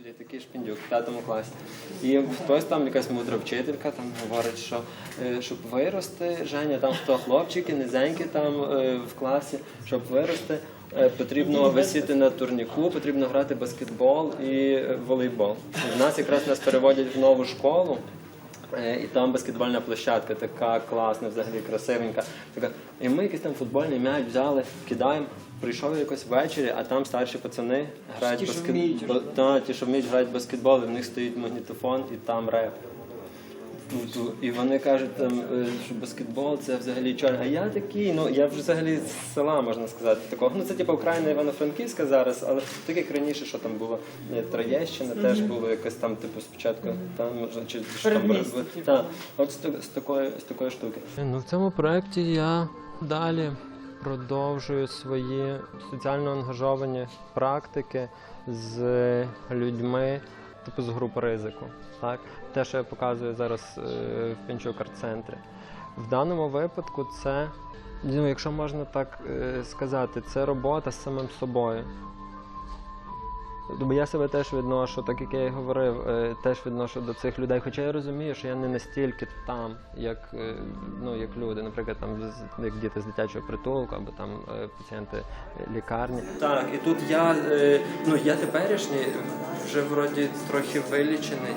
взагалі такий шпіндюк в п'ятому класі. І хтось там, якась мудра вчителька, там говорить, що е, щоб вирости, Женя, там хто хлопчики, низенькі там е, в класі, щоб вирости, е, потрібно висіти на турніку, потрібно грати баскетбол і волейбол. В нас якраз нас переводять в нову школу. Е, І там баскетбольна площадка, така класна, взагалі красивенька. Така. І ми якийсь там футбольний м'яч взяли, кидаємо. Прийшов якось ввечері, а там старші пацани грають баскетбол. Ті, що вміють грати баскетбол, і в них стоїть магнітофон і там реп. Ту-ту. І вони кажуть, там, е, що баскетбол це взагалі чор. А я такий, ну я вже взагалі з села можна сказати такого. Ну це типу Україна Івано-Франківська зараз, але так як раніше, що там було е, Троєщина, теж було якось там, типу, спочатку там може чи що там типу. та, от з, з такої з такої штуки. Ну в цьому проєкті я далі продовжую свої соціально ангажовані практики з людьми, типу з групи ризику. Так? Те, що я показую зараз е, в Пінчук арт-центрі. В даному випадку це, ну, якщо можна так е, сказати, це робота з самим собою. Бо я себе теж відношу, так як я і говорив, е, теж відношу до цих людей. Хоча я розумію, що я не настільки там, як, ну, як люди, наприклад, там як діти з дитячого притулку або там пацієнти лікарні. Так, і тут я ну я теперішній вже вроді трохи вилічений,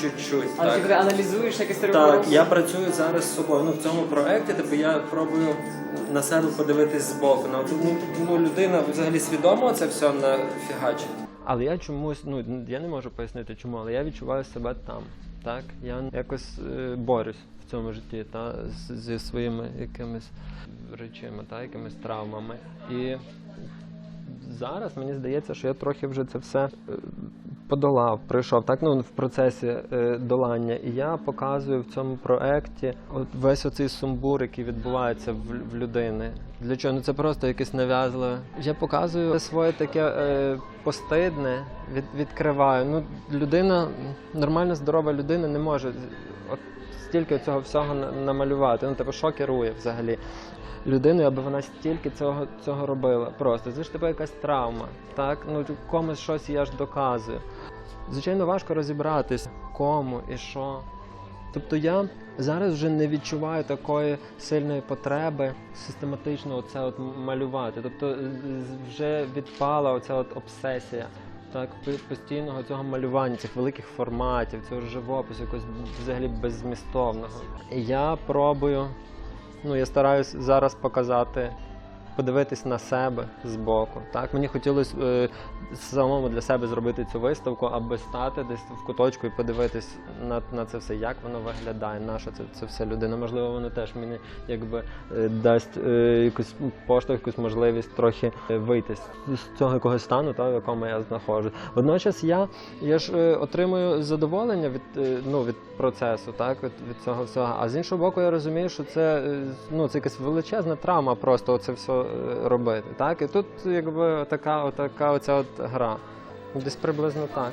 чуть-чуть. Але так. ти коли аналізуєш якось Так, я працюю зараз з собою. Ну в цьому проєкті, типу, я пробую на себе подивитись збоку. Ну, тут, ну, ну, людина взагалі свідомо це все нафігачить. Але я чомусь, ну я не можу пояснити чому, але я відчуваю себе там. Так, я якось е, борюсь в цьому житті, та з- зі своїми якимись речами, та якимись травмами. І зараз мені здається, що я трохи вже це все е, подолав, пройшов так ну в процесі е, долання. І я показую в цьому проекті от весь оцей сумбур, який відбувається в, в людини. Для чого? Ну це просто якесь нав'язливе. Я показую своє таке е, постидне, від, відкриваю. Ну, людина, нормальна здорова людина не може от стільки цього всього на- намалювати. Ну, типу, що керує взагалі людиною, аби вона стільки цього, цього робила. Просто це ж типу якась травма. Так? Ну, комусь щось я ж доказую. Звичайно, важко розібратись, кому і що. Тобто я зараз вже не відчуваю такої сильної потреби систематично оце от малювати. Тобто з- вже відпала оця от обсесія. Так, постійного цього малювання, цих великих форматів, цього живопису, якогось взагалі беззмістовного. Я пробую ну, я стараюсь зараз показати, подивитись на себе збоку. Так? Мені хотілося е, самому для себе зробити цю виставку, аби стати десь в куточку і подивитись на, на це все, як воно виглядає, на що це, це все людина. Можливо, воно теж мені якби е, дасть е, якусь поштовх, якусь можливість трохи е, вийти з, цього якогось стану, та, в якому я знаходжусь. Водночас я, я ж е, отримую задоволення від, е, ну, від процесу, так, від, від цього всього. А з іншого боку, я розумію, що це, е, ну, це якась величезна травма просто це все робити. Так? І тут якби така, така оця от гра. Десь приблизно так.